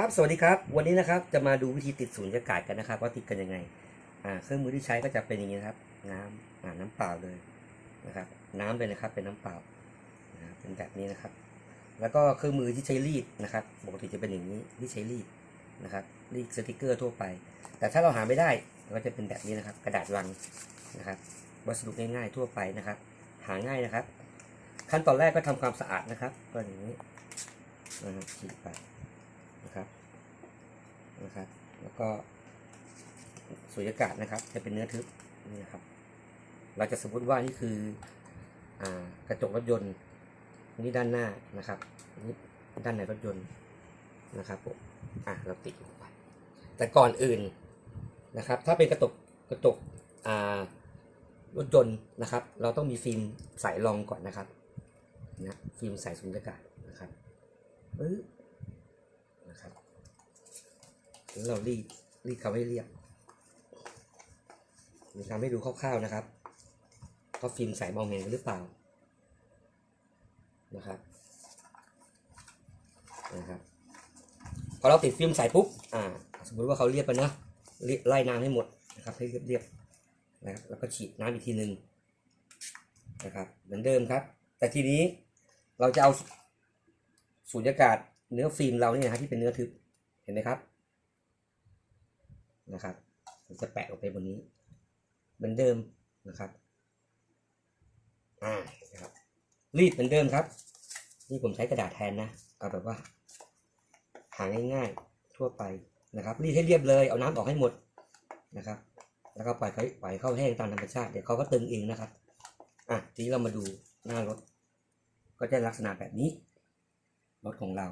ครับสวัสดีครับวันนี้นะครับจะมาดูวิธีติดสูญญากาศกันนะครับว่าติดกันยังไงอ่าเครื่องมือที่ใช้ก็จะเป็นอย่างนี้นะครับ น้ำอ่าน้ำเปล่าเลยนะครับ น้ำเลยนะครับเป็นน้ำเปล่านะครับเป็นแบบนี้นะครับ แล้วก็เครื่องมือที่ใช้รีดนะครับปกติจะเป็นอย่างนี้ที่ใช้รีดนะครับรีดสติกเกอร์ทั่วไป แต่ถ้าเราหาไม่ได้ก็จะเป็นแบบนี้นะครับ กระดาษลังนะครับวัสดุง่ายๆทั่วไปนะครับ หาง่ายนะครับ ขั้นตอนแรกก็ทำความสะอาดนะครับก็อย่างนี้นะครับฉีดไป นะครับ แล้วก็สุญญากาศนะครับ จะเป็นเนื้อทึบนี่นะครับ เราจะสมมติว่านี่คืออกระจกรถยนต์นี่ด้านหน้านะครับนี่ด้านในรถยนต์นะครับผมอะเราติดลงไปแต่ก่อนอื่นนะครับ ถ้าเป็นกระจกกระจกรถยนต์นะครับ เราต้องมีฟิล์มใส่รองก่อนนะครับนะฟิล์มใส่สุญญากาศนะครับปึ๊ะครับ แล้วเรารีดรีดเขาให้เรียบมีทำให้ดูคร่าวๆนะครับว่าฟิล์มใสมองเห็นหรือเปล่านะครับนะครับพอเราติดฟิล์มใสปุ๊บอ่าสมมติว่าเขาเรียบไปนะเรียบไล่น้ำให้หมดนะครับให้เรียบเรียบๆนะครับแล้วก็ฉีดน้ำอีกทีหนึ่งนะครับเหมือนเดิมครับ แต่ทีนี้เราจะเอาสูญญากาศเนื้อฟิล์มเราเนี่ยนะที่เป็นเนื้อทึบเห็นไหมครับ นะครับเราจะแปะลงไปบนนี้ เหมือนเดิมนะครับอ่านะครับรีดเหมือนเดิมครับ นี่ผมใช้กระดาษแทนนะเอาแบบว่า หาง่ายๆทั่วไปนะครับรีดให้เรียบเลยเอาน้ำออกให้หมดนะครับ แล้วก็ปล่อยเขาปล่อยเข้าแห้งตามธรรมชาติเดี๋ยวเขาก็ตึงเองนะครับอะทีนี้เรามาดูหน้ารถ ก็จะลักษณะแบบนี้รถของเรา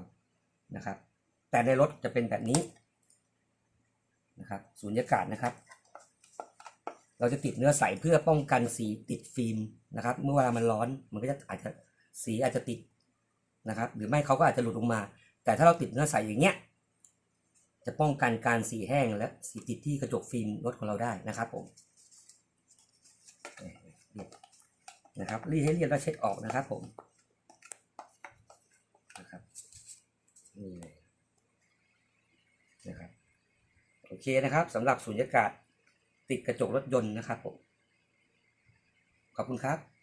นะครับ แต่ในรถจะเป็นแบบนี้ นะครับสูญญากาศนะครับ เราจะติดเนื้อใสเพื่อป้องกันสีติดฟิล์มนะครับ เมื่อเวลามันร้อนมันก็จะอาจจะสีอาจจะติดนะครับ หรือไม่เขาก็อาจจะหลุดลงมา แต่ถ้าเราติดเนื้อใสอย่างเงี้ยจะป้องกันการสีแห้งและสีติดที่กระจกฟิล์มรถของเราได้นะครับผมนะครับรีดให้เรียบแล้วเช็ดออกนะครับผมนะครับนี่เลยนะครับโอเคนะครับสำหรับสุญญากาศติดกระจกรถยนต์นะครับผมขอบคุณครับ